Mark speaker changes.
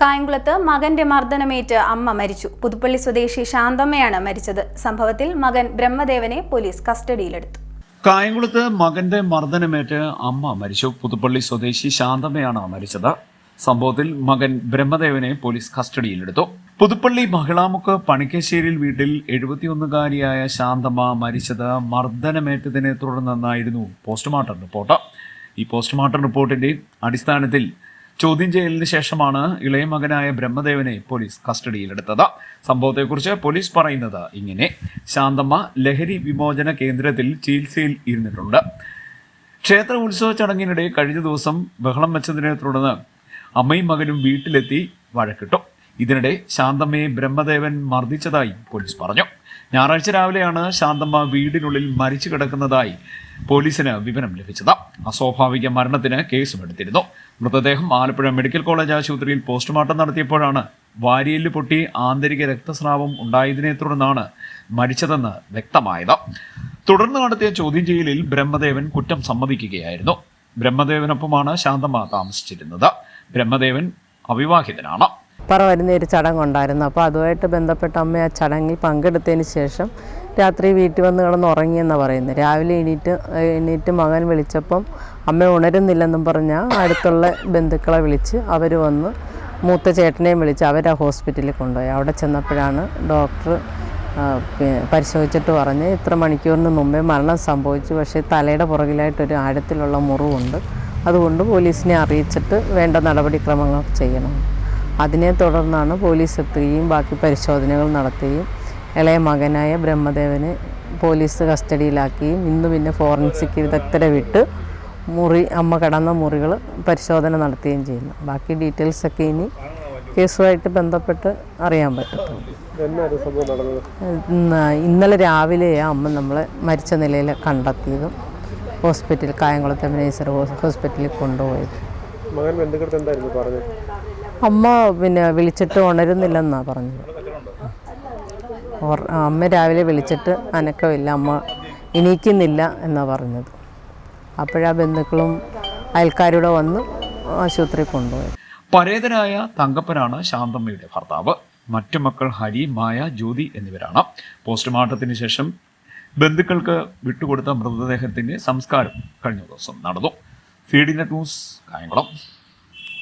Speaker 1: കായംകുളത്ത് മകന്റെ മർദ്ദനമേറ്റ് അമ്മ മരിച്ചു. പുതുപ്പള്ളി സ്വദേശി ശാന്തമ്മയാണ് മരിച്ചത്. സംഭവത്തിൽ മകൻ ബ്രഹ്മദേവനെ പോലീസ് കസ്റ്റഡിയിലെടുത്തു.
Speaker 2: കായംകുളത്ത് മകന്റെ മർദ്ദനമേറ്റ് അമ്മ മരിച്ചു. പുതുപ്പള്ളി സ്വദേശി ശാന്തമ്മയാണ് മരിച്ചത്. സംഭവത്തിൽ മകൻ ബ്രഹ്മദേവനെ പോലീസ് കസ്റ്റഡിയിലെടുത്തു. പുതുപ്പള്ളി മഹിളാമുക്ക് പണിക്കശ്ശേരിയിൽ വീട്ടിൽ എഴുപത്തിയൊന്നുകാരിയായ ശാന്തമ്മ മരിച്ചത് മർദ്ദനമേറ്റതിനെ തുടർന്നെന്നായിരുന്നു പോസ്റ്റ്മോർട്ടം റിപ്പോർട്ട്. ഈ പോസ്റ്റ്മോർട്ടം റിപ്പോർട്ടിന്റെ അടിസ്ഥാനത്തിൽ ചോദ്യം ചെയ്യലിന് ശേഷമാണ് ഇളയ മകനായ ബ്രഹ്മദേവനെ പോലീസ് കസ്റ്റഡിയിലെടുത്തത്. സംഭവത്തെക്കുറിച്ച് പോലീസ് പറയുന്നത് ഇങ്ങനെ. ശാന്തമ്മ ലഹരി വിമോചന കേന്ദ്രത്തിൽ ചികിത്സയിൽ ഇരുന്നിട്ടുണ്ട്. ക്ഷേത്ര ഉത്സവ ചടങ്ങിനിടെ കഴിഞ്ഞ ദിവസം ബഹളം വെച്ചതിനെ തുടർന്ന് അമ്മയും മകനും വീട്ടിലെത്തി വഴക്കിട്ടു. ഇതിനിടെ ശാന്തമ്മയെ ബ്രഹ്മദേവൻ മർദ്ദിച്ചതായി പോലീസ് പറഞ്ഞു. ഞായറാഴ്ച രാവിലെയാണ് ശാന്തമ്മ വീടിനുള്ളിൽ മരിച്ചു കിടക്കുന്നതായി പോലീസിന് വിവരം ലഭിച്ചത്. അസ്വാഭാവിക മരണത്തിന് കേസുമെടുത്തിരുന്നു മൃതദേഹം ആലപ്പുഴ മെഡിക്കൽ കോളേജ് ആശുപത്രിയിൽ പോസ്റ്റ്മോർട്ടം നടത്തിയപ്പോഴാണ് വാരിയൽ പൊട്ടി ആന്തരിക രക്തസ്രാവം ഉണ്ടായതിനെ തുടർന്നാണ് മരിച്ചതെന്ന് വ്യക്തമായത്. തുടർന്ന് നടത്തിയ ചോദ്യം ചെയ്യലിൽ ബ്രഹ്മദേവൻ കുറ്റം സമ്മതിക്കുകയായിരുന്നു. ബ്രഹ്മദേവനൊപ്പമാണ് ശാന്തമ്മ താമസിച്ചിരുന്നത്. ബ്രഹ്മദേവൻ അവിവാഹിതനാണ്.
Speaker 3: പറ വരുന്ന ഒരു ചടങ്ങുണ്ടായിരുന്നു. അപ്പോൾ അതുമായിട്ട് ബന്ധപ്പെട്ട അമ്മ ആ ചടങ്ങിൽ പങ്കെടുത്തതിന് ശേഷം രാത്രി വീട്ടിൽ വന്ന് കിടന്ന് ഉറങ്ങിയെന്നാണ് പറയുന്നത്. രാവിലെ എണീറ്റ് എണീറ്റ് മകൻ വിളിച്ചപ്പം അമ്മ ഉണരുന്നില്ലെന്നും പറഞ്ഞാൽ അടുത്തുള്ള ബന്ധുക്കളെ വിളിച്ച് അവർ വന്ന് മൂത്ത ചേട്ടനെയും വിളിച്ച് അവരെ ഹോസ്പിറ്റലിൽ കൊണ്ടുപോയി. അവിടെ ചെന്നപ്പോഴാണ് ഡോക്ടർ പരിശോധിച്ചിട്ട് പറഞ്ഞ് ഇത്ര മണിക്കൂറിന് മുമ്പേ മരണം സംഭവിച്ചു. പക്ഷേ തലയുടെ പുറകിലായിട്ടൊരു ആഴത്തിലുള്ള മുറിവുണ്ട്. അതുകൊണ്ട് പോലീസിനെ അറിയിച്ചിട്ട് വേണ്ട നടപടിക്രമങ്ങൾ ചെയ്യണം. അതിനെ തുടർന്നാണ് പോലീസ് എത്തുകയും ബാക്കി പരിശോധനകൾ നടത്തുകയും ഇളയ മകനായ ബ്രഹ്മദേവന് പോലീസ് കസ്റ്റഡിയിലാക്കുകയും ഇന്ന് പിന്നെ ഫോറൻസിക് വിദഗ്ധരെ വിട്ട് മുറി അമ്മ കിടന്ന മുറികൾ പരിശോധന നടത്തുകയും ചെയ്യുന്നു. ബാക്കി ഡീറ്റെയിൽസൊക്കെ ഇനി കേസുമായിട്ട് ബന്ധപ്പെട്ട് അറിയാൻ പറ്റത്തുള്ളൂ. ഇന്ന് ഇന്നലെ രാവിലെയാണ് അമ്മ നമ്മളെ മരിച്ച നിലയിൽ കണ്ടെത്തിയതും ഹോസ്പിറ്റൽ കായംകുളത്തെ മിനേസർ ഹോസ്പിറ്റലിൽ കൊണ്ടുപോയത്.
Speaker 4: മകൻ ബന്ധുക്കളത്ത് എന്തായിരുന്നു പറഞ്ഞത്?
Speaker 3: അമ്മ പിന്നെ വിളിച്ചിട്ട് ഉണരുന്നില്ലെന്നാണ് പറഞ്ഞത്. അമ്മ രാവിലെ വിളിച്ചിട്ട് അനക്കമില്ല അമ്മ എണീക്കുന്നില്ല എന്നാണ് പറഞ്ഞത്. അപ്പോഴാ ബന്ധുക്കളും അയൽക്കാരുടെ വന്ന് ആശുപത്രി കൊണ്ടുപോയത്.
Speaker 2: പരേതനായ തങ്കപ്പനാണ് ശാന്തമ്മയുടെ ഭർത്താവ്. മറ്റു മക്കൾ ഹരി മായ ജ്യോതി എന്നിവരാണ്. പോസ്റ്റ്മോർട്ടത്തിന് ശേഷം ബന്ധുക്കൾക്ക് വിട്ടുകൊടുത്ത മൃതദേഹത്തിന്റെ സംസ്കാരം കഴിഞ്ഞ ദിവസം നടന്നു. Net news Kayamkulam